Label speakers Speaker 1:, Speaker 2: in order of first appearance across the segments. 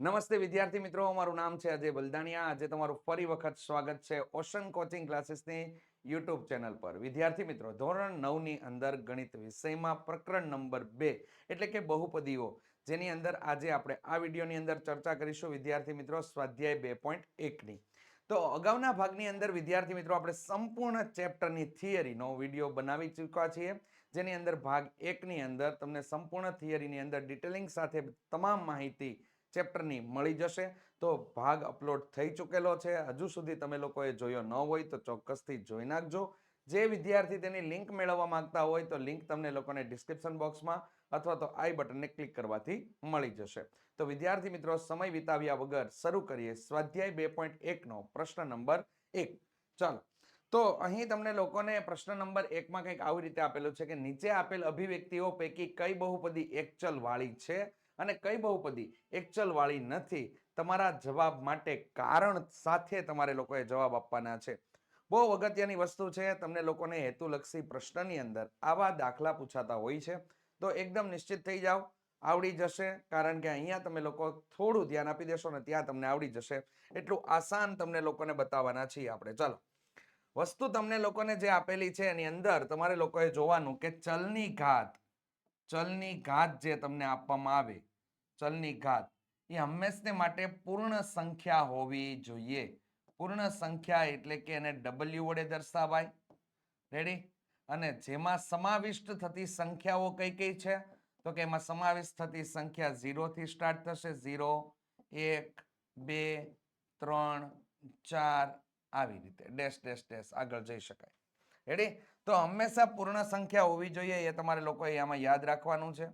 Speaker 1: નમસ્તે વિદ્યાર્થી મિત્રો, મારું નામ છે અજય બલદાણિયા. આજે તમારું ફરી વખત સ્વાગત છે ઓશન કોચિંગ ક્લાસીસની યુટ્યુબ ચેનલ પર. વિદ્યાર્થી મિત્રો, ધોરણ નવની અંદર ગણિત વિષયમાં પ્રકરણ નંબર બે એટલે કે બહુપદીઓ, જેની અંદર આજે આપણે આ વિડીયોની અંદર ચર્ચા કરીશું. વિદ્યાર્થી મિત્રો, સ્વાધ્યાય બે પોઈન્ટ એકની. તો અગાઉના ભાગની અંદર વિદ્યાર્થી મિત્રો, આપણે સંપૂર્ણ ચેપ્ટરની થિયરીનો વીડિયો બનાવી ચૂક્યા છીએ. જેની અંદર ભાગ એકની અંદર તમને સંપૂર્ણ થિયરીની અંદર ડિટેલિંગ સાથે તમામ માહિતી ચેપ્ટરની મળી જશે. તો ભાગ અપલોડ થઈ ચૂકેલો છે. હજુ સુધી તમે લોકોએ જોયો ન હોય તો ચોક્કસથી જોઈ નાખજો. જે વિદ્યાર્થી તેની લિંક મેળવવા માંગતા હોય તો લિંક તમને લોકોને ડિસ્ક્રિપ્શન બોક્સમાં અથવા તો આઈ બટનને ક્લિક કરવાથી મળી જશે. તો વિદ્યાર્થી મિત્રો, સમય વિતાવ્યા વગર શરૂ કરીએ સ્વાધ્યાય બે પોઈન્ટ એકનો પ્રશ્ન નંબર એક. ચાલો. તો અહીં તમને લોકોને પ્રશ્ન નંબર એકમાં કંઈક આવી રીતે આપેલું છે કે નીચે આપેલ અભિવ્યક્તિઓ પૈકી કઈ બહુપદી એકચલ વાળી છે? અને કઈ બહુપદી? એકચલવાળી નથી. તમારા જવાબ માટે કારણ સાથે તમારે લોકોએ જવાબ આપવાના છે. બહુ અગત્યની વસ્તુ છે, તમને લોકોને હેતુલક્ષી પ્રશ્નની અંદર આવા દાખલા પૂછાતા હોય છે. તો એકદમ નિશ્ચિત થઈ જાઓ. આવડી જશે, કારણ કે અહીંયા તમે લોકો થોડું ધ્યાન આપી દેશો ને ત્યાં તમને આવડી જશે. એટલું આસાન તમને લોકોને બતાવવાના છીએ આપણે. ચાલો. વસ્તુ તમને લોકોને જે આપેલી છે એની અંદર તમારે લોકોએ જોવાનું કે ચલની ઘાત ચલની ઘાત જે તમને આપવામાં આવે, ચલની ઘાત, એ હંમેશને માટે પૂર્ણ સંખ્યા હોવી જોઈએ. પૂર્ણ સંખ્યા એટલે કે એને ડબલ્યુ વડે દર્શાવાય. રેડી અને જેમાં સમાવિષ્ટ થતી સંખ્યાઓ કઈ કઈ છે? તો કે એમાં સમાવિષ્ટ થતી સંખ્યા ઝીરોથી સ્ટાર્ટ થશે. ઝીરો, એક, બે, ત્રણ, ચાર, આવી રીતે. Dash dash dash. આગળ જઈ શકાય. રેડી તો હંમેશા પૂર્ણ સંખ્યા હોવી જોઈએ એ તમારે લોકોએ આમાં યાદ રાખવાનું છે.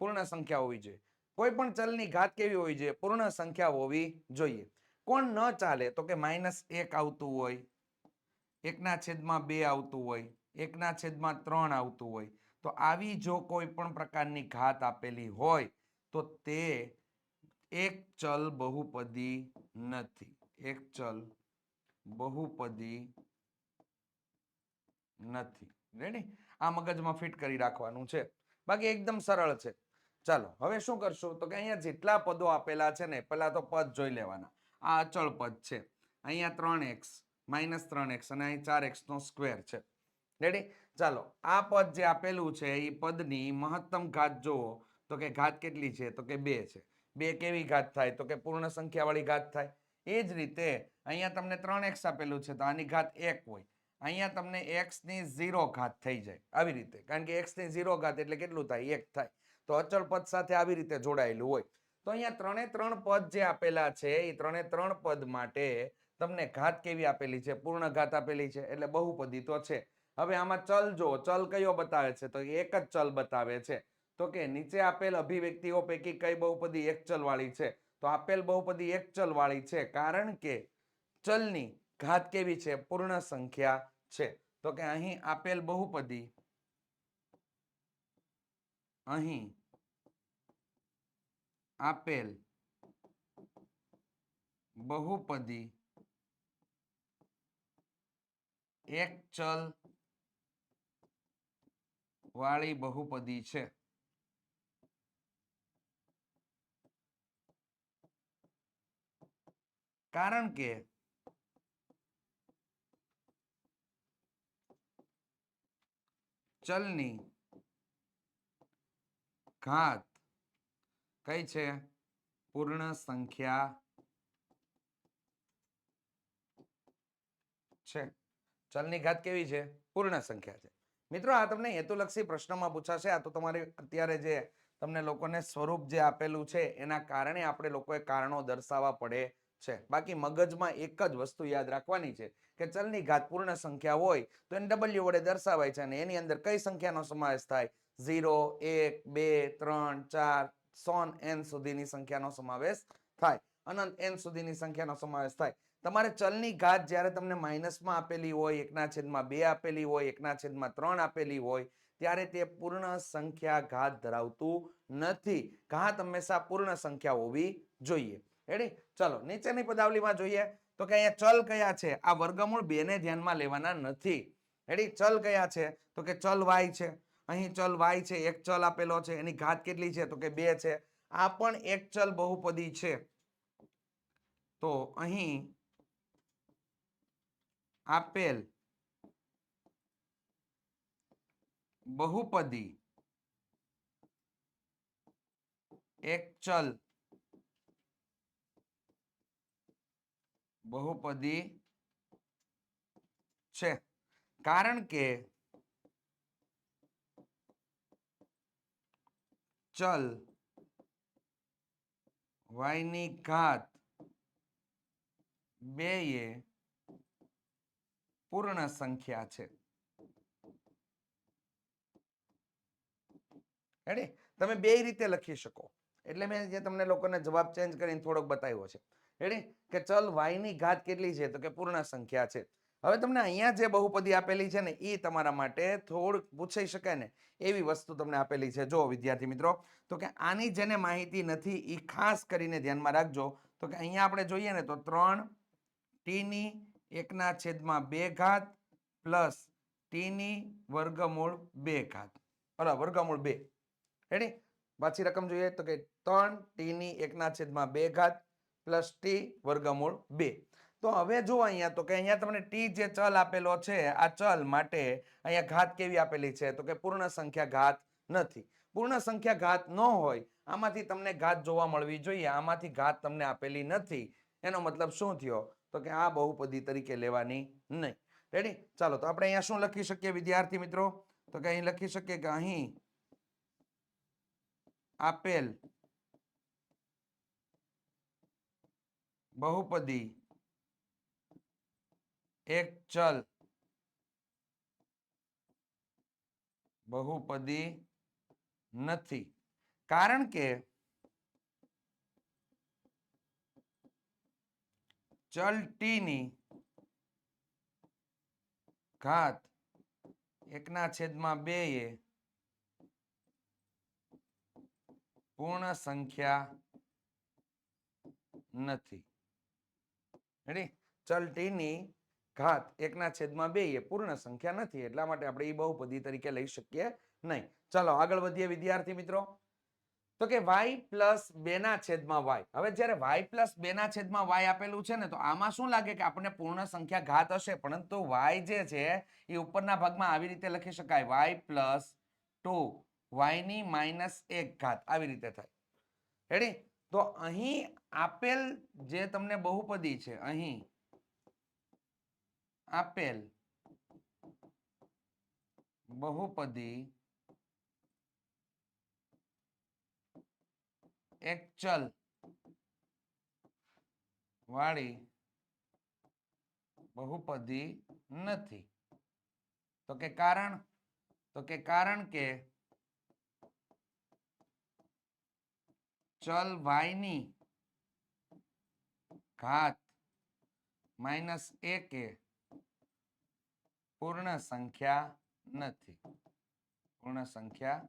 Speaker 1: પૂર્ણ સંખ્યા હોવી જોઈએ. કોઈ પણ ચલની ઘાત કેવી હોવી જોઈએ? પૂર્ણ સંખ્યા હોવી જોઈએ. કોણ ન ચાલે તો કે માઇનસ એક આવતું હોય, એકના છેદમાં બે આવતું હોય, એકના છેદમાં ત્રણ આવતું હોય. તો આવી જો કોઈ પણ પ્રકારની ઘાત આપેલી હોય તો તે એક ચલ બહુપદી નથી. એક ચલ બહુપદી નથી. રેડી આ મગજમાં ફિટ કરી રાખવાનું છે. બાકી એકદમ સરળ છે. ચાલો, હવે શું કરશું? તો કે અહીંયા જેટલા પદો આપેલા છે ને, પહેલા તો પદ જોઈ લેવાના. આ અચળ પદ છે. અહીંયા ત્રણ એક્સ, માઇનસ ત્રણ એક્સ અને અહીં ચાર એક્સનો સ્ક્વેર છે. રેડી ચાલો, આ પદ જે આપેલું છે, એ પદની મહત્તમ ઘાત જુઓ તો કે ઘાત કેટલી છે? તો કે બે છે. બે કેવી ઘાત થાય? તો કે પૂર્ણ સંખ્યાવાળી ઘાત થાય. એ જ રીતે અહીંયા તમને ત્રણ એક્સ આપેલું છે, તો આની ઘાત એક હોય. અહીંયા તમને એક્સની ઝીરો ઘાત થઈ જાય, આવી રીતે. કારણ કે એક્સની ઝીરો ઘાત એટલે કેટલું થાય? એક થાય. તો અચળ પદ સાથે આવી રીતે જોડાયેલું હોય. તો અહીંયા ત્રણે ત્રણ પદ જે આપેલા છે, એ ત્રણે ત્રણ પદ માટે તમને ઘાત કેવી આપેલી છે? પૂર્ણ ઘાત આપેલી છે, એટલે બહુપદી તો છે. હવે આમાં ચલ જો ચલ કયો બતાવે છે? તો એક જ ચલ બતાવે છે. તો કે નીચે આપેલ અભિવ્યક્તિઓ પૈકી કઈ બહુપદી એક ચલ વાળી છે? તો આપેલ બહુપદી એક ચલ વાળી છે કારણ કે ચલની ઘાત કેવી છે? પૂર્ણ સંખ્યા છે. તો કે અહીં આપેલ બહુપદી અહીં આપેલ બહુપદી એક ચલ વાળી બહુપદી છે. કારણ કે ચલની ઘાત કઈ છે? પૂર્ણ સંખ્યા છે. ચલની ઘાત કેવી છે? પૂર્ણ સંખ્યા છે. મિત્રો, આ તમને હેતુલક્ષી પ્રશ્નમાં પૂછાશે. આ તો તમારે અત્યારે જે તમને લોકોને સ્વરૂપ જે આપેલું છે, એના કારણે આપણે લોકોએ કારણો દર્શાવવા પડે છે. બાકી મગજમાં એક જ વસ્તુ યાદ રાખવાની છે કે ચલની ઘાત પૂર્ણ સંખ્યા હોય તો એને ડબલ્યુ વડે દર્શાવાય છે અને એની અંદર કઈ સંખ્યાનો સમાવેશ થાય? ઝીરો, એક, બે, ત્રણ, ચાર, સોન, એન સુધીની સંખ્યાનો સમાવેશ થાય. અનંત એન સુધીની સંખ્યાનો સમાવેશ થાય. તમારે ચલની ઘાત જ્યારે તમને માઇનસમાં આપેલી હોય, એકના છેદમાં બે આપેલી હોય, એકના છેદમાં ત્રણ આપેલી હોય, ત્યારે તે પૂર્ણ સંખ્યા ઘાત ધરાવતું નથી. ઘાત હંમેશા પૂર્ણ સંખ્યા હોવી જોઈએ. રેડી ચલો, નીચેની પદાવલીમાં જોઈએ તો કે અહીંયા ચલ કયા છે? આ વર્ગમૂળ બે ને ધ્યાનમાં લેવાના નથી. રેડી ચલ કયા છે? તો કે ચલ વાય છે. અહીં ચલ વાય છે, એક ચલ આપેલો છે, એની ઘાત કેટલી છે? તો કે બે છે. આ પણ એક ચલ બહુપદી છે. તો અહીં આપેલ બહુપદી એક ચલ બહુપદી છે. કારણ કે ચલ વાયની ઘાત બે એ પૂર્ણ સંખ્યા છે. હેડી તમે બે રીતે લખી શકો. એટલે મેં તમને લોકોને જવાબ ચેન્જ કરીને થોડોક બતાવ્યો છે. રેડી કે ચલ y ની ઘાત કેટલી છે? તો કે પૂર્ણ સંખ્યા છે. હવે તમને અહીંયા જે બહુપદી આપેલી છે ને, એ તમારા માટે થોડુંક પૂછાઈ શકાય ને, એવી વસ્તુ તમને આપેલી છે. જો વિદ્યાર્થી મિત્રો, તો કે આની જેને માહિતી નથી એ ખાસ કરીને ધ્યાનમાં રાખજો. તો કે અહીંયા આપણે જોઈએ ને, તો ત્રણ ટીની એકના છેદમાં બે ઘાત પ્લસ ટીની વર્ગમૂળ બે ઘાત. બરાબર વર્ગમૂળ બે. રેડી પાછી રકમ જોઈએ. તો કે ત્રણ ટીની એકના છેદમાં બે ઘાત પ્લસ ટી વર્ગમૂળ બે. તો હવે જો અહીંયા, તો કે અહીંયા તમને ટી જે ચલ આપેલો છે, આ ચલ માટે અહીંયા ઘાત કેવી આપેલી છે? તો કે પૂર્ણ સંખ્યા ઘાત નથી. પૂર્ણ સંખ્યા ઘાત ન હોય, આમાંથી તમને ઘાત જોવા મળવી જોઈએ. આમાંથી ઘાત તમને આપેલી નથી. એનો મતલબ શું થયો? તો કે આ બહુપદી તરીકે લેવાની નહીં. રેડી ચાલો, તો આપણે અહીંયા શું લખી શકીએ વિદ્યાર્થી મિત્રો? તો કે અહીં લખી શકીએ કે અહીં આપેલ બહુપદી. એક ચલ. બહુપદી નથી. કારણ કે ચલ ટીની ઘાત એકના છેદમાં બે એ પૂર્ણ સંખ્યા નથી. રેડી? ચલ ટીની ઘાત એકના છેદમાં બે એ પૂર્ણ સંખ્યા નથી, એટલા માટે આપણે એ બહુપદી તરીકે લઈ શકીએ નહીં. ચલો, આગળ વધીએ વિદ્યાર્થી મિત્રો. તો કે વાય પ્લસ બે ના છેદમાં વાય હવે જ્યારે વાય પ્લસ બે ના છેદમાં વાય આપેલું છે ને, તો આમાં શું લાગે કે આપણને પૂર્ણ સંખ્યા ઘાત હશે? પરંતુ વાય જે છે એ ઉપરના ભાગમાં આવી રીતે લખી શકાય. વાય પ્લસ ટુ વાયની માઇનસ એક ઘાત. આવી રીતે થાય. રેડી? તો અહીં આપેલ જે તમને બહુપદી છે, અહીં. આપેલ બહુપદી એક ચલ વાળી બહુપદી નથી. તો કે કારણ, તો કે કારણ કે ચલ વાયની ઘાત માઇનસ એક એ પૂર્ણ સંખ્યા નથી. પૂર્ણ સંખ્યા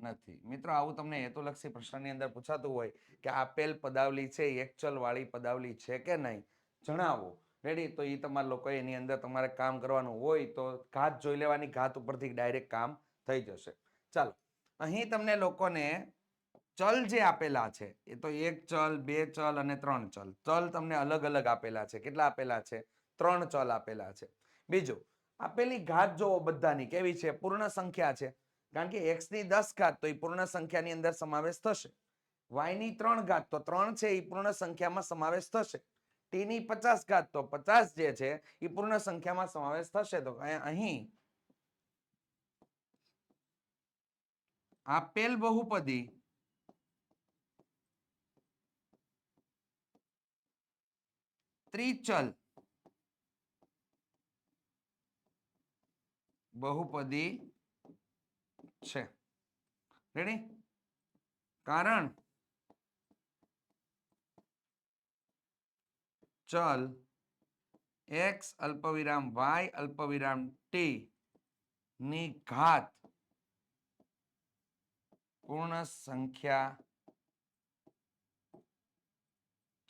Speaker 1: નથી. મિત્રો, આવું તમને હેતુલક્ષી પ્રશ્નની અંદર પૂછાતું હોય કે આપેલ પદાવલી છે એકચલ વાળી પદાવલી છે કે નહીં? જણાવો. રેડી તો એ તમારા લોકો એની અંદર તમારે કામ કરવાનું હોય તો ઘાત જોઈ લેવાની. ઘાત ઉપરથી ડાયરેક્ટ કામ થઈ જશે. ચાલો. અહીં તમને લોકોને ચલ જે આપેલા છે, એ તો એક ચલ, બે ચલ અને ત્રણ ચલ. ચલ તમને અલગ અલગ આપેલા છે. કેટલા આપેલા છે? ત્રણ ચલ આપેલા છે. બીજું, આપેલી ઘાત જોવો બધાની કેવી છે? પૂર્ણ સંખ્યા છે. કારણ કે એક્સની દસ ઘાત તો એ પૂર્ણ સંખ્યાની અંદર સમાવેશ થશે. વાયની ત્રણ ઘાત તો ત્રણ છે, એ પૂર્ણ સંખ્યામાં સમાવેશ થશે. ટી ની પચાસ ઘાત તો પચાસ જે છે, એ પૂર્ણ સંખ્યામાં સમાવેશ થશે. તો અહીં આપેલ બહુપદી ત્રિચલ બહુપદી છે. રેડી કારણ. ચલ. એક્સ અલ્પવિરામ વાય અલ્પવિરામ ટી ની ઘાત. પૂર્ણ સંખ્યા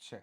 Speaker 1: છે.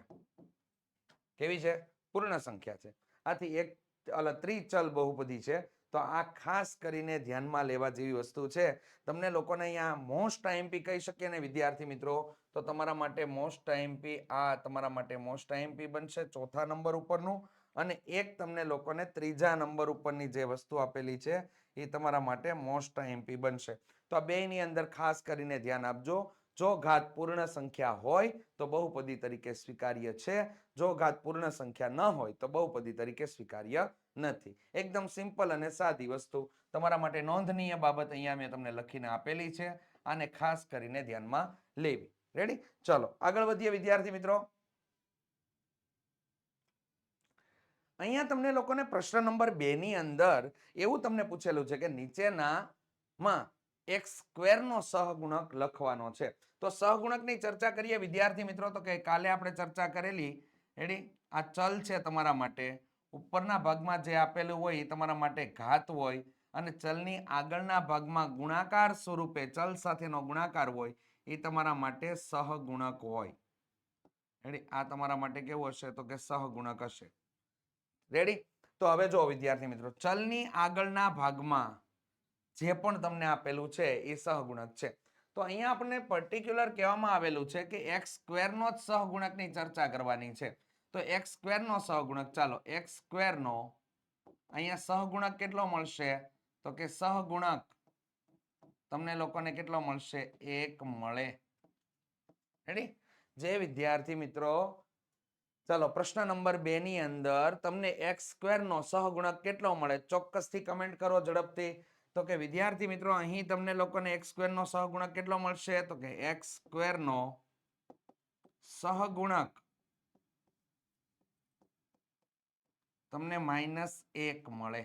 Speaker 1: કેવી છે? પૂર્ણ સંખ્યા છે. આથી એક અલ, ત્રિચલ બહુપદી છે. તો આ ખાસ કરીને ધ્યાનમાં લેવા જેવી વસ્તુ છે. તમને લોકોને અહીંયા મોસ્ટ આઈએમપી કહી શકીએ ને, વિદ્યાર્થી મિત્રો? તો તમારા માટે મોસ્ટ આઈએમપી આ, તમારા માટે મોસ્ટ આઈએમપી બનશે ચોથા નંબર ઉપરનું. અને એક તમને લોકોને ત્રીજા નંબર ઉપરની જે વસ્તુ આપેલી છે, એ તમારા માટે મોસ્ટ આઈએમપી બનશે. તો આ બેની અંદર ખાસ કરીને ધ્યાન આપજો. જો ઘાત પૂર્ણ સંખ્યા હોય તો બહુપદી તરીકે સ્વીકાર્ય છે. જો ઘાત પૂર્ણ સંખ્યા ન હોય તો બહુપદી તરીકે સ્વીકાર્ય નથી. એકદમ સિમ્પલ અને સાદી વસ્તુ. તમારા માટે નોંધનીય બાબત અહીંયા મેં તમને લખીને આપેલી છે. આને ખાસ કરીને ધ્યાનમાં લેવી. રેડી ચલો, આગળ વધીએ વિદ્યાર્થી મિત્રો. અહીંયા તમને લોકોને પ્રશ્ન નંબર બે ની અંદર એવું તમને પૂછેલું છે કે નીચેનામાં એક સ્ક્વેરનો સહગુણક લખવાનો છે. તો સહગુણકની ચર્ચા કરીએ. વિદ્યાર્થી મિત્રો, તો કે કાલે આપણે ચર્ચા કરેલી. રેડી આ ચલ છે તમારા માટે. ઉપરના ભાગમાં જે આપેલું હોય એ તમારા માટે ઘાત હોય અને ચલની આગળના ભાગમાં ગુણાકાર સ્વરૂપે ચલ સાથેનો ગુણાકાર હોય એ તમારા માટે સહગુણક હોય. રેડી આ તમારા માટે કેવું હશે? તો કે સહગુણક હશે. રેડી તો હવે જો વિદ્યાર્થી મિત્રો, ચલની આગળના ભાગમાં જે પણ તમને આપેલું છે એ સહગુણક છે. તો અહીંયા આપણને પર્ટિક્યુલર કહેવામાં આવેલું છે કે એક્સ સ્ક્વેરનો જ સહગુણકની ચર્ચા કરવાની છે. તો એક્સ સ્ક્વેરનો સહગુણક, ચાલો એક્સ સ્ક્વેરનો અહીંયા સહગુણક કેટલો મળશે? તો કે સહગુણક તમને લોકોને કેટલો મળશે? એક મળે. રેડી જે વિદ્યાર્થી મિત્રો, ચાલો, પ્રશ્ન નંબર બે ની અંદર તમને એક્સ સ્ક્વેરનો સહગુણક કેટલો મળે? ચોક્કસથી કમેન્ટ કરો ઝડપથી. તો કે વિદ્યાર્થી મિત્રો, અહીં તમને લોકોને એક્સ સ્ક્વેરનો સહગુણક કેટલો મળશે? તો કે એક્સ સ્ક્વેરનો સહગુણક તમને માઇનસ એક મળે.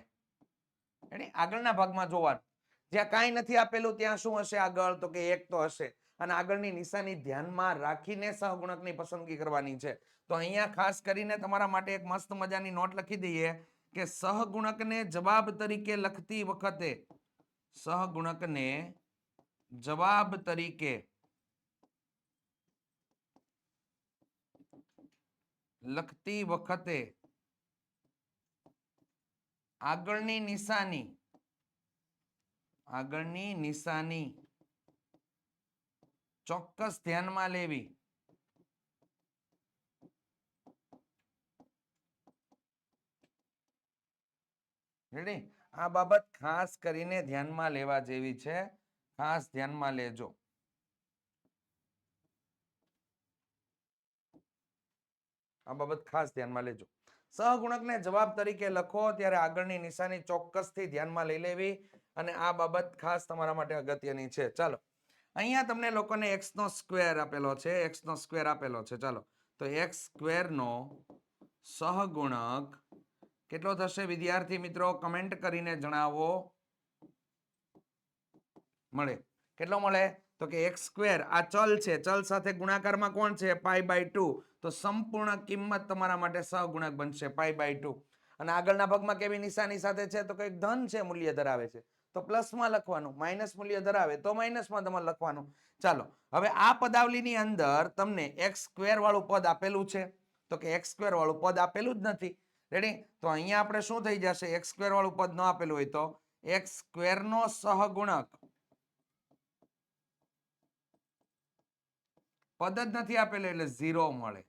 Speaker 1: એટલે આગળના ભાગમાં જોવાનું. જ્યાં કાંઈ નથી આપેલું, ત્યાં શું હશે આગળ? તો કે એક તો હશે. અને આગળની નિશાની ધ્યાનમાં રાખીને સહગુણકની પસંદગી કરવાની છે. તો અહીંયા ખાસ કરીને તમારા માટે એક મસ્ત મજાની નોટ લખી દઈએ કે સહગુણકને જવાબ તરીકે લખતી વખતે સહગુણકને જવાબ તરીકે લખતી વખતે આગળની નિશાની આગળની નિશાની ચોક્કસ ધ્યાનમાં લેવી. રેડી આ બાબત ખાસ કરીને ધ્યાનમાં લેવા જેવી છે. ખાસ ધ્યાનમાં લેજો. આ બાબત ખાસ ધ્યાનમાં લેજો. સહગુણકને જવાબ તરીકે લખો, ત્યારે આગળની નિશાની ચોક્કસથી ધ્યાનમાં લઈ લેવી અને આ બાબત ખાસ તમારા માટે અગત્યની છે. ચાલો. અહીંયા તમને લોકોને એક્સ નો સ્ક્વેર આપેલો છે. એક્સ નો સ્ક્વેર આપેલો છે. ચાલો. તો એક્સ સ્ક્વેર નો સહગુણક કેટલો થશે વિદ્યાર્થી મિત્રો? કમેન્ટ કરીને જણાવો. મળે. કેટલો મળે? તો કે એક્સ સ્ક્વેર આ ચલ છે. ચલ સાથે ગુણાકારમાં કોણ છે? પાઈ બાય ટુ તો સંપૂર્ણ કિંમત તમારા માટે સહગુણક બનશે. પાઈ બાય ટુ અને આગળના ભાગમાં કેવી નિશાની સાથે છે? તો કંઈક ધન છે, મૂલ્ય ધરાવે છે. તો પ્લસમાં લખવાનું. માઇનસ મૂલ્ય ધરાવે. તો માઇનસમાં તમારે લખવાનું. ચાલો. હવે આ પદાવલીની અંદર તમને એક્સ સ્ક્વેર વાળું પદ આપેલું છે. તો કે એક્સ સ્ક્વેર વાળું પદ આપેલું જ નથી. રેડી તો અહીંયા આપણે શું થઈ જશે? એક્સ સ્ક્વેર વાળું પદ ન આપેલું હોય તો એક્સ સ્ક્વેર નો સહગુણક પદ જ નથી આપેલું એટલે ઝીરો મળે.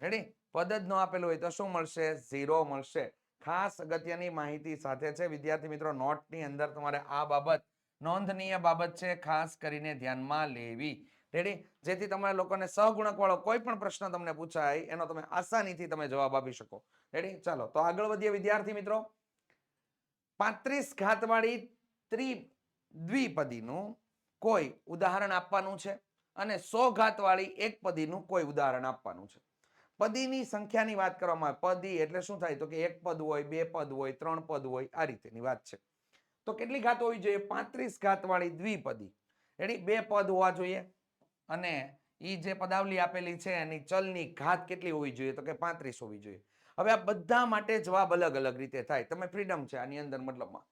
Speaker 1: રેડી પદ જ ન આપેલું હોય તો શું મળશે? ઝીરો મળશે. ખાસ અગત્યની માહિતી સાથે છે. વિદ્યાર્થી મિત્રો, નોટની અંદર તમારે આ બાબત નોંધનીય બાબત છે. ખાસ કરીને ધ્યાનમાં લેવી. રેડી જેથી તમારા લોકોને સહગુણક વાળો કોઈ પણ પ્રશ્ન તમને પૂછાય, એનો તમે આસાનીથી તમે જવાબ આપી શકો. રેડી ચાલો, તો આગળ વધીએ વિદ્યાર્થી મિત્રો. પાંત્રીસ ઘાતવાળી ત્રિ દ્વિપદીનું કોઈ ઉદાહરણ આપવાનું છે અને સો ઘાતવાળી એક પદીનું કોઈ ઉદાહરણ આપવાનું છે. પદીની સંખ્યાની વાત કરવામાં આવે. પદી એટલે શું થાય? તો કે એક પદ હોય, બે પદ હોય, ત્રણ પદ હોય, આ રીતેની વાત છે. તો કેટલી ઘાત હોવી જોઈએ? પાંત્રીસ ઘાતવાળી દ્વિપદી. એની બે પદ હોવા જોઈએ. અને એ જે પદાવલી આપેલી છે, એની ચલની ઘાત કેટલી હોવી જોઈએ? તો કે પાંત્રીસ હોવી જોઈએ. હવે આ બધા માટે જવાબ અલગ અલગ રીતે થાય. તમે ફ્રીડમ છે આની અંદર મતલબમાં.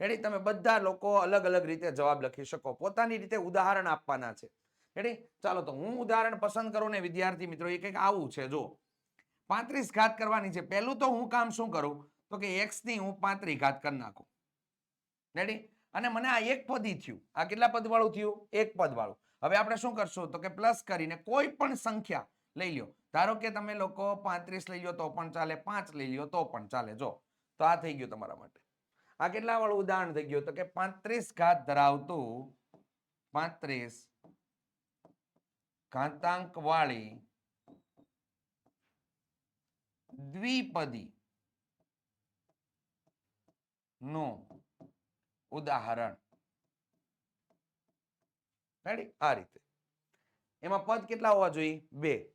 Speaker 1: રેડી તમે બધા લોકો અલગ અલગ રીતે જવાબ લખી શકો. પોતાની રીતે ઉદાહરણ આપવાના છે. રેડી ચાલો, તો હું ઉદાહરણ પસંદ કરું ને વિદ્યાર્થી મિત્રો, એ કંઈક આવું છે. જો પાંત્રીસ ઘાત કરવાની છે. પહેલું તો હું કામ શું કરું? તો કે એક્સની હું પાંત્રી ઘાત કરી નાખું. રેડી અને મને આ એક પદી થયું. આ કેટલા પદ વાળું થયું? એક પદ વાળું હવે આપણે શું કરશું? તો કે પ્લસ કરીને કોઈ પણ સંખ્યા લઈ લ્યો. ધારો કે તમે લોકો પાંત્રીસ લઈ લો તો પણ ચાલે, પાંચ લઈ લ્યો તો પણ ચાલે. જો, તો આ થઈ ગયું તમારા માટે. આ કેટલા વાળું ઉદાહરણ થઈ ગયું? તો કે પાંત્રીસ ઘાત ધરાવતું પાંત્રીસ ઘાતાંક વાળી દ્વિપદી નું ઉદાહરણ. રેડી આ રીતે. એમાં પદ કેટલા હોવા જોઈએ? બે.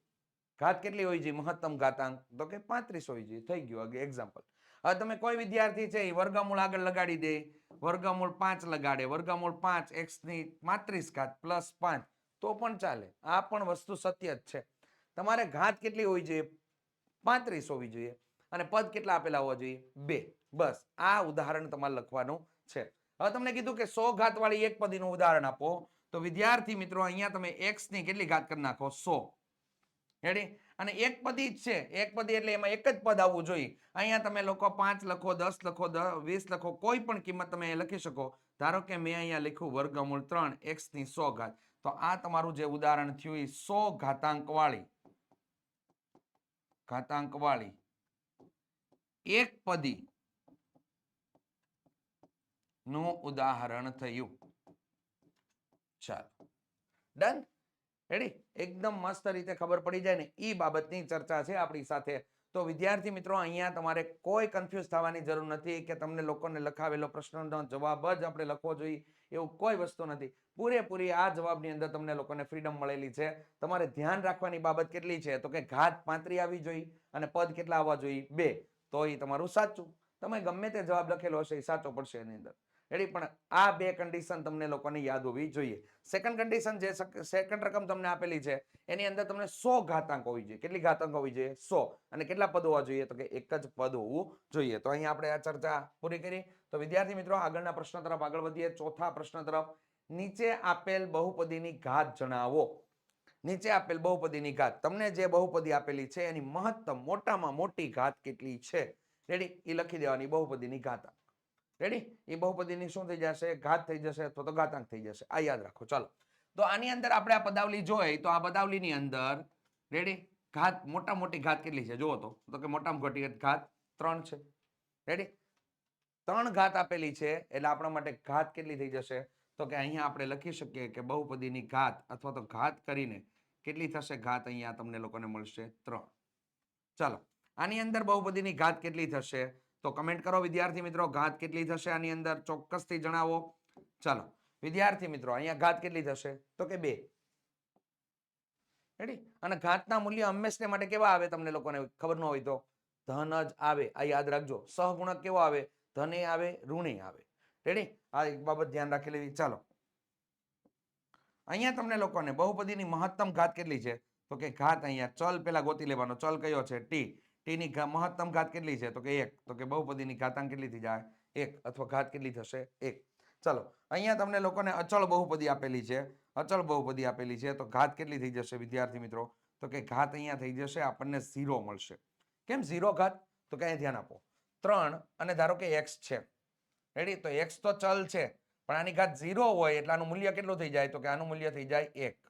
Speaker 1: ઘાત કેટલી હોવી જોઈએ? મહત્તમ ઘાતાંક. તો કે પાંત્રીસ હોવી જોઈએ. થઈ ગયું એક્ઝામ્પલ હવે તમે કોઈ વિદ્યાર્થી છે, એ વર્ગમૂળ આગળ લગાડી દે. વર્ગમૂળ પાંચ લગાડે. વર્ગમૂળ પાંચ એક્સની પાંત્રીસ ઘાત પ્લસ પાંચ. તો પણ ચાલે. આ પણ વસ્તુ સત્ય જ છે. તમારે ઘાત કેટલી હોવી જોઈએ? પાંત્રીસ હોવી જોઈએ. અને પદ કેટલા આપેલા હોવા જોઈએ? બે. બસ. આ ઉદાહરણ તમારે લખવાનું છે. હવે તમને કીધું કે સો ઘાત વાળી એક પદીનું ઉદાહરણ આપો. તો વિદ્યાર્થી મિત્રો, અહીંયા તમે એક્સની કેટલી ઘાત કરી નાખો? સો. રેડી અને એક પદી જ છે. એક પદી એટલે એમાં એક જ પદ આવવું જોઈએ. અહીંયા તમે લોકો પાંચ લખો, દસ લખો વીસ લખો, કોઈ પણ કિંમત તમે લખી શકો. ધારો કે મેં અહીંયા લખ્યું વર્ગમૂળ ત્રણ એક્સની સો ઘાત. તો આ તમારું જે ઉદાહરણ થયું એ સો ઘાતાંક વાળી ઘાતાંક વાળી એક પદી નું ઉદાહરણ થયું. ચાલો. ડન રેડી એકદમ મસ્ત રીતે ખબર પડી જાય ને એ બાબતની ચર્ચા છે આપણી સાથે. તો વિદ્યાર્થી મિત્રો, અહીંયા તમારે કોઈ કન્ફ્યુઝ થવાની જરૂર નથી કે તમને લોકોને લખાવેલો પ્રશ્નનો જવાબ જ આપણે લખવો જોઈએ એવું કોઈ વસ્તુ નથી. પૂરેપૂરી આ જવાબની અંદર તમને લોકોને ફ્રીડમ મળેલી છે. તમારે ધ્યાન રાખવાની બાબત કેટલી છે? તો કે ઘાત પાંત્રી આવી જોઈએ અને પદ કેટલા આવવા જોઈએ? બે. તો એ તમારું સાચું. તમે ગમે તે જવાબ લખેલો હશે એ સાચો પડશે એની અંદર. રેડી? પણ આ બે કન્ડિશન તમને લોકોને યાદ હોવી જોઈએ. સેકન્ડ કન્ડિશન જે સેકન્ડ રકમ તમને આપેલી છે, એની અંદર તમને સો ઘાતાંક હોવી જોઈએ. કેટલી ઘાતાંક હોવી જોઈએ? સો. અને કેટલા પદ હોવા જોઈએ? તો કે એક જ પદ હોવું જોઈએ. તો અહીંયા આપણે આ ચર્ચા પૂરી કરી. તો વિદ્યાર્થી મિત્રો, આગળના પ્રશ્ન તરફ આગળ વધીએ. ચોથા પ્રશ્ન તરફ, નીચે આપેલ બહુપદીની ઘાત જણાવો. નીચે આપેલ બહુપદીની ઘાત. તમને જે બહુપદી આપેલી છે, એની મહત્તમ મોટામાં મોટી ઘાત કેટલી છે? રેડી? એ લખી દેવાની બહુપદીની ઘાતાંક રેડી એ બહુપદીની શું થઈ જશે? ઘાત થઈ જશે અથવા તો ઘાતાંક થઈ જશે. આ યાદ રાખો. ચાલો. તો આની અંદર આપણે આ પદાવલી જોઈ, તો આ પદાવલીની અંદર રેડી ઘાત, મોટા મોટી ઘાત કેટલી છે? જુઓ તો. તો કે મોટામાં મોટી ઘાત ત્રણ છે. રેડી ત્રણ ઘાત આપેલી છે, એટલે આપણા માટે ઘાત કેટલી થઈ જશે? તો કે અહીંયા આપણે લખી શકીએ કે બહુપદીની ઘાત અથવા તો ઘાત કરીને કેટલી થશે? ઘાત અહીંયા તમને લોકોને મળશે ત્રણ. ચાલો. આની અંદર બહુપદીની ઘાત કેટલી થશે? તો કમેન્ટ કરો. વિદ્યાર્થી મિત્રો, ઘાત કેટલી થશે આની અંદર? ચોક્કસથી જણાવો. ચાલો, વિદ્યાર્થી મિત્રો, અહીંયા ઘાત કેટલી થશે? તો કે બે. રેડી અને ઘાતના મૂલ્ય હંમેશને માટે કેવા આવે? તમને લોકોને ખબર ન હોય તો. ધન જ આવે. આ યાદ રાખજો. સહગુણક કેવો આવે? ધને આવે, ઋણે આવે. રેડી આ એક બાબત ધ્યાન રાખી લેવી. ચાલો. અહીંયા તમને લોકોને બહુપદીની મહત્તમ ઘાત કેટલી છે? તો કે ઘાત અહીંયા ચલ, પેલા ગોતી લેવાનો. ચલ કયો છે? ટી. ટી ની ઘા- મહત્તમ ઘાત કેટલી છે? તો કે એક. તો કે બહુપદીની ઘાતાંક કેટલી થઈ જાય? એક. અથવા ઘાત કેટલી થશે? એક. ચલો, અહીંયા તમને લોકોને અચળ બહુપદી આપેલી છે. અચળ બહુપદી આપેલી છે. તો ઘાત કેટલી થઈ જશે, વિદ્યાર્થી મિત્રો? તો કે ઘાત અહીંયા થઈ જશે, આપણને ઝીરો મળશે. કેમ ઝીરો ઘાત? તો કે ધ્યાન આપો. ત્રણ અને ધારો કે એક્સ છે. રેડી તો એક્સ તો ચલ છે. પણ આની ઘાત ઝીરો હોય એટલે આનું મૂલ્ય કેટલું થઈ જાય? તો કે આનું મૂલ્ય થઈ જાય એક.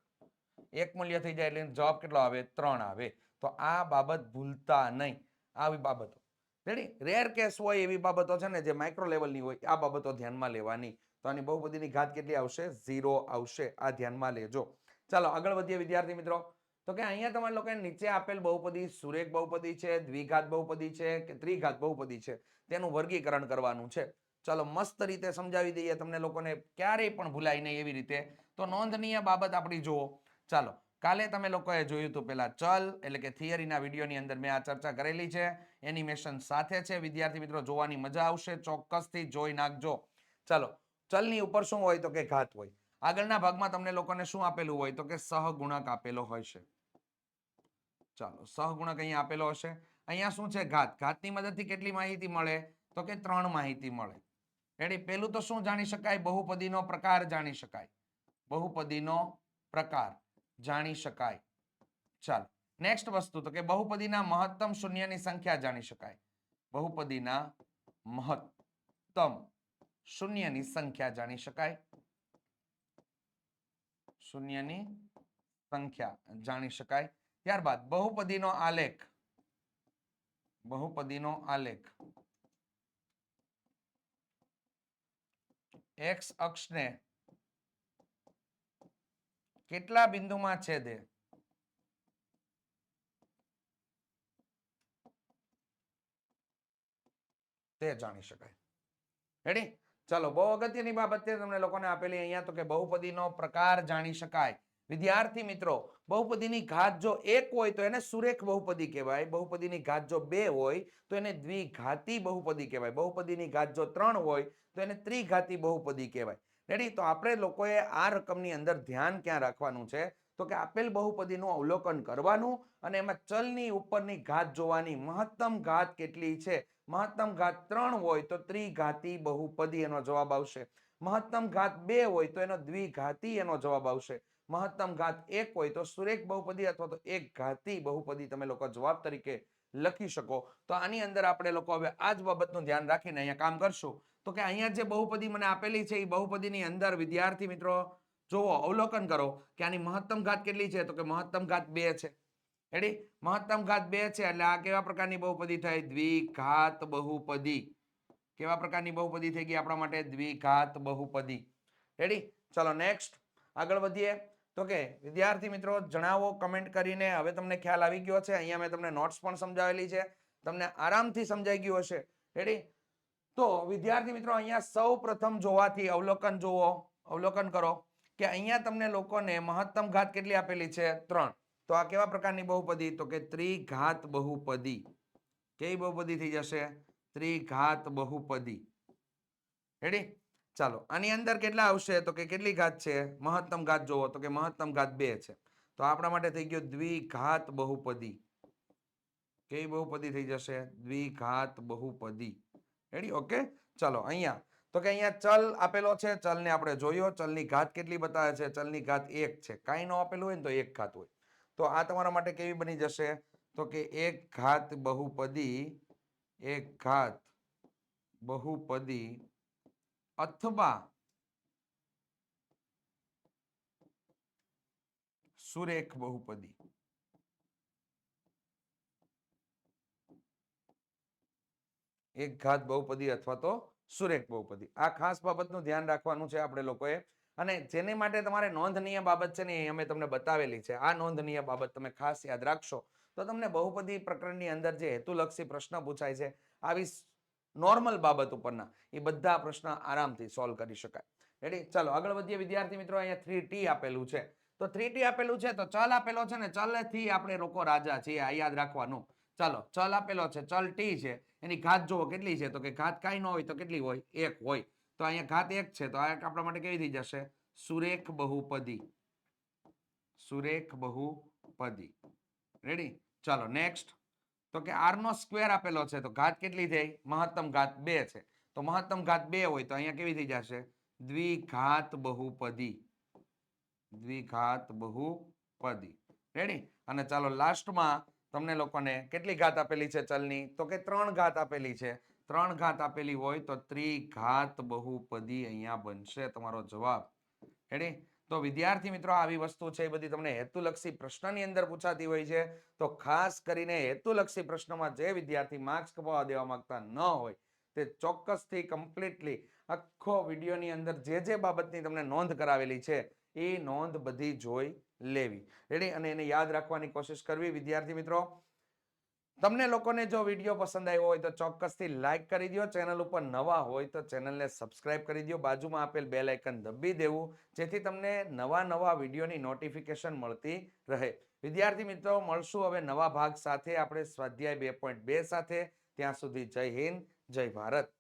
Speaker 1: એક મૂલ્ય થઈ જાય એટલે જવાબ કેટલો આવે? ત્રણ આવે. તો આ બાબત ભૂલતા નહીં. આવી બાબતો. રેડી રેર કેસ હોય એવી બાબતો છે ને જે માઇક્રો લેવલની હોય, આ બાબતો ધ્યાનમાં લેવાની. તો આની બહુપદીની ઘાત કેટલી આવશે? ઝીરો આવશે. આ ધ્યાનમાં લેજો. ચાલો, આગળ વધીએ વિદ્યાર્થી મિત્રો. તો કે અહીંયા તમારે લોકો નીચે આપેલ બહુપદી, સુરેખ બહુપદી છે, દ્વિઘાત બહુપદી છે કે ત્રિઘાત બહુપદી છે, તેનું વર્ગીકરણ કરવાનું છે. ચાલો, મસ્ત રીતે સમજાવી દઈએ તમને લોકોને ક્યારેય પણ ભૂલાય નહીં એવી રીતે. તો નોંધનીય બાબત આપણી જુઓ. ચાલો કાલે તમે લોકોએ જોયું હતું પેલા ચલ, એટલે કે થિયરીના વિડીયોની અંદર મેં આ ચર્ચા કરેલી છે. એનિમેશન સાથે છે. વિદ્યાર્થી મિત્રો, જોવાની મજા આવશે. ચોક્કસથી જોઈ નાખજો. ચાલો, ચલની ઉપર શું હોય તો કે ઘાત હોય. આગળના ભાગમાં તમને લોકોને શું આપેલું હોય તો કે સહગુણક આપેલો હોય છે. ચાલો, સહગુણક અહીંયા આપેલો હશે. અહીંયા શું છે? ઘાત. ઘાતની મદદથી કેટલી માહિતી મળે? તો કે ત્રણ માહિતી મળે. રેડી પેલું તો શું જાણી શકાય? બહુપદીનો પ્રકાર જાણી શકાય. બહુપદીનો પ્રકાર. જાણી શકાય. ચાલો નેક્સ્ટ વસ્તુ તો કે બહુપદીના મહત્તમ શૂન્યની સંખ્યા જાણી શકાય. બહુપદીના મહત્તમ શૂન્યની સંખ્યા જાણી શકાય. શૂન્યની સંખ્યા જાણી શકાય. ત્યારબાદ બહુપદીનો આલેખ. બહુપદીનો આલેખ. એક્સ અક્ષને કેટલા બિંદુમાં છેદે? તે જાણી શકાય. રેડી ચાલો, બહુ અગત્યની બાબત છે, તમને લોકોને આપેલી અહીંયા, તો કે બહુપદીનો પ્રકાર જાણી શકાય. વિદ્યાર્થી મિત્રો, બહુપદીની ઘાત જો એક હોય, તો એને સુરેખ બહુપદી કહેવાય. બહુપદીની ઘાત જો બે હોય, તો એને દ્વિઘાતી બહુપદી કહેવાય. બહુપદીની ઘાત જો ત્રણ હોય, તો એને ત્રિઘાતી બહુપદી કહેવાય. રેડી તો આપણે લોકોએ આ રકમની અંદર ધ્યાન ક્યાં રાખવાનું છે? તો કે આપેલ બહુપદીનું અવલોકન કરવાનું અને એમાં ચલની ઉપરની ઘાત જોવાની મહત્તમ ઘાત કેટલી છે? મહત્તમ ઘાત ત્રણ હોય તો ત્રિઘાતી બહુપદી એનો જવાબ આવશે. મહત્તમ ઘાત બે હોય તો એનો દ્વિઘાતી એનો જવાબ આવશે. મહત્તમ ઘાત એક હોય તો સુરેખ બહુપદી અથવા તો એક ઘાતી બહુપદી તમે લોકો જવાબ તરીકે લખી શકો. તો આની અંદર આપણે લોકો હવે આ જ બાબતનું ધ્યાન રાખીને અહીંયા કામ કરશું. તો કે અહીંયા જે બહુપદી મને આપેલી છે, એ બહુપદીની અંદર, વિદ્યાર્થી મિત્રો જોવો અવલોકન કરો કે આની મહત્તમ ઘાત કેટલી છે? તો કે મહત્તમ ઘાત બે છે. રેડી મહત્તમ ઘાત બે છે, એટલે આ કેવા પ્રકારની બહુપદી થઈ? દ્વિઘાત બહુપદી. કેવા પ્રકારની બહુપદી થઈ ગઈ આપણા માટે? દ્વિઘાત બહુપદી. રેડી ચલો નેક્સ્ટ આગળ વધીએ. તો કે, વિદ્યાર્થી મિત્રો, જણાવો કમેન્ટ કરીને. હવે તમને ખ્યાલ આવી ગયો છે. અહીંયા મેં તમને નોટ્સ પણ સમજાવેલી છે. તમને આરામથી સમજાઈ ગયું હશે. રેડી તો વિદ્યાર્થી મિત્રો, અહીંયા સૌ પ્રથમ જોવાથી અવલોકન જુઓ, અવલોકન કરો કે અહીંયા તમને લોકોને મહત્તમ ઘાત કેટલી આપેલી છે? ત્રણ. તો આ કેવા પ્રકારની બહુપદી? તો કે ત્રિઘાત બહુપદી. કેવી બહુપદી થઈ જશે? ત્રિઘાત બહુપદી. રેડી ચાલો, આની અંદર કેટલા આવશે? તો કે કેટલી ઘાત છે? મહત્તમ ઘાત જોવો તો કે મહત્તમ ઘાત બે છે. તો આપણા માટે થઈ ગયો દ્વિઘાત બહુપદી. કેવી બહુપદી થઈ જશે? દ્વિઘાત બહુપદી. રેડી ઓકે ચલો, અહીંયા. તો કે અહીંયા ચલ આપેલો છે. ચલને આપણે જોયો. ચલની ઘાત કેટલી બતાવે છે? ચલની ઘાત એક છે. કાંઈ ન આપેલું હોય ને તો એક ઘાત હોય. તો આ તમારા માટે કેવી બની જશે? તો કે એક ઘાત બહુપદી, એક ઘાત બહુપદી અથવા સુરેખ બહુપદી. એક ઘાત બહુપદી અથવા તો સુરેખ બહુપદી. આ ખાસ બાબતનું ધ્યાન રાખવાનું છે આપણે લોકોએ. અને જેની માટે તમારે નોંધનીય બાબત છે ને એ અમે તમને બતાવેલી છે. આ નોંધનીય બાબત તમે ખાસ યાદ રાખશો. તો તમને બહુપદી પ્રકરણની અંદર જે હેતુલક્ષી પ્રશ્ન પૂછાય છે, આવી નોર્મલ બાબત ઉપરના, એ બધા પ્રશ્ન આરામથી સોલ્વ કરી શકાય. રેડી? ચાલો, આગળ વધીએ. વિદ્યાર્થી મિત્રો, અહીંયા થ્રી ટી આપેલું છે. તો થ્રી ટી આપેલું છે, તો ચલ આપેલો છે ને ચલથી આપણે લોકો રાજા છીએ, આ યાદ રાખવાનું. ચાલો, ચલ આપેલો છે, ચલ ટી છે. એની ઘાત જુઓ કેટલી છે? તો કે ઘાત કાંઈ ન હોય તો કેટલી હોય? એક હોય. તો અહીંયા ઘાત એક છે, તો આ આપણા માટે કેવી થઈ જશે? સુરેખ બહુપદી. સુરેખ બહુપદી. રેડી ચાલો નેક્સ્ટ તો કે આર નો સ્ક્વેર આપેલો છે, તો ઘાત કેટલી થઈ? મહત્તમ ઘાત બે છે. તો મહત્તમ ઘાત બે હોય તો અહીંયા કેવી થઈ જશે? દ્વિઘાત બહુપદી. દ્વિઘાત બહુપદી. રેડી અને ચાલો લાસ્ટમાં તમને લોકોને કેટલી ઘાત આપેલી છે ચલની? તો કે ત્રણ ઘાત આપેલી છે. ત્રણ ઘાત આપેલી હોય તો ત્રિઘાત બહુપદી અહીંયા બનશે. તમારો જવાબ. રેડી તો વિદ્યાર્થી મિત્રો, આવી વસ્તુ છે એ બધી તમને હેતુલક્ષી પ્રશ્નની અંદર પૂછાતી હોય છે. તો ખાસ કરીને હેતુલક્ષી પ્રશ્નમાં જે વિદ્યાર્થી માર્ક્સ કપાવવા દેવા માંગતા ન હોય, તે ચોક્કસથી કમ્પ્લીટલી આખો વિડીયોની અંદર જે જે બાબતની તમને નોંધ કરાવેલી છે, એ નોંધ બધી જોઈ લેવી. રેડી અને એને યાદ રાખવાની કોશિશ કરવી. વિદ્યાર્થી મિત્રો, તમને લોકોને જો વીડિયો પસંદ આવ્યો હોય તો ચોક્કસથી લાઇક કરી દો ચેનલ ઉપર નવા હોય તો ચેનલને સબસ્ક્રાઇબ કરી દો બાજુમાં આપેલ બેલ આઇકન દબી દેવું, જેથી તમને નવા નવા વિડીયોની નોટિફિકેશન મળતી રહે. વિદ્યાર્થી મિત્રો, મળશું હવે નવા ભાગ સાથે. આપણે સ્વાધ્યાય બે પોઈન્ટ બે સાથે. ત્યાં સુધી જય હિન્દ, જય ભારત.